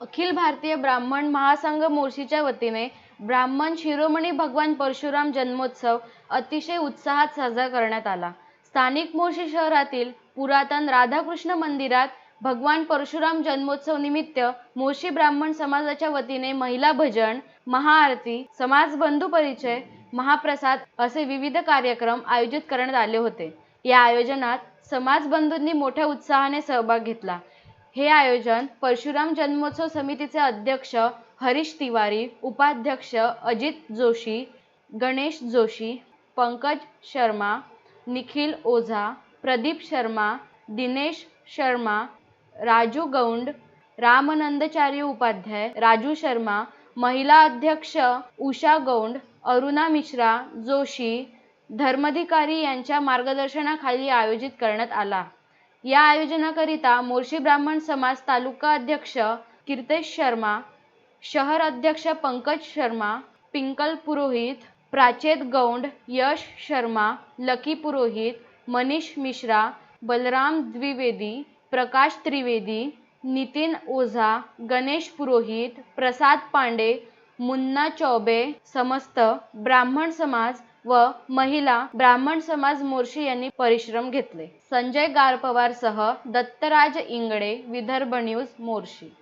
अखिल भारतीय ब्राह्मण महासंघ मोर्शीच्या वतीने ब्राह्मण शिरोमणी भगवान परशुराम जन्मोत्सव अतिशय उत्साहात साजरा करण्यात आला. स्थानिक मोर्शी शहरातील पुरातन राधाकृष्ण मंदिरात भगवान परशुराम जन्मोत्सव निमित्त मोर्शी ब्राह्मण समाजाच्या वतीने महिला भजन, महाआरती, समाजबंधू परिचय, महाप्रसाद असे विविध कार्यक्रम आयोजित करण्यात आले होते. या आयोजनात समाजबंधूंनी मोठ्या उत्साहाने सहभाग घेतला. हे आयोजन परशुराम जन्मोत्सव समितीचे अध्यक्ष हरीश तिवारी, उपाध्यक्ष अजित जोशी, गणेश जोशी, पंकज शर्मा, निखिल ओझा, प्रदीप शर्मा, दिनेश शर्मा, राजू गौंड, रामनंदचार्य उपाध्याय, राजू शर्मा, महिला अध्यक्ष उषा गौंड, अरुणा मिश्रा जोशी, धर्माधिकारी यांच्या मार्गदर्शनाखाली आयोजित करण्यात आला. या आयोजनाकरिता मोर्शी ब्राह्मण समाज तालुका अध्यक्ष कीर्तेश शर्मा, शहर अध्यक्ष पंकज शर्मा, पिंकल पुरोहित, प्राचेत गौंड, यश शर्मा, लकी पुरोहित, मनीष मिश्रा, बलराम द्विवेदी, प्रकाश त्रिवेदी, नितीन ओझा, गणेश पुरोहित, प्रसाद पांडे, मुन्ना चौबे, समस्त ब्राह्मण समाज व महिला ब्राह्मण समाज मोर्शी यांनी परिश्रम घेतले. संजय गारपवारसह दत्तराज इंगळे, विदर्भ न्यूज, मोर्शी.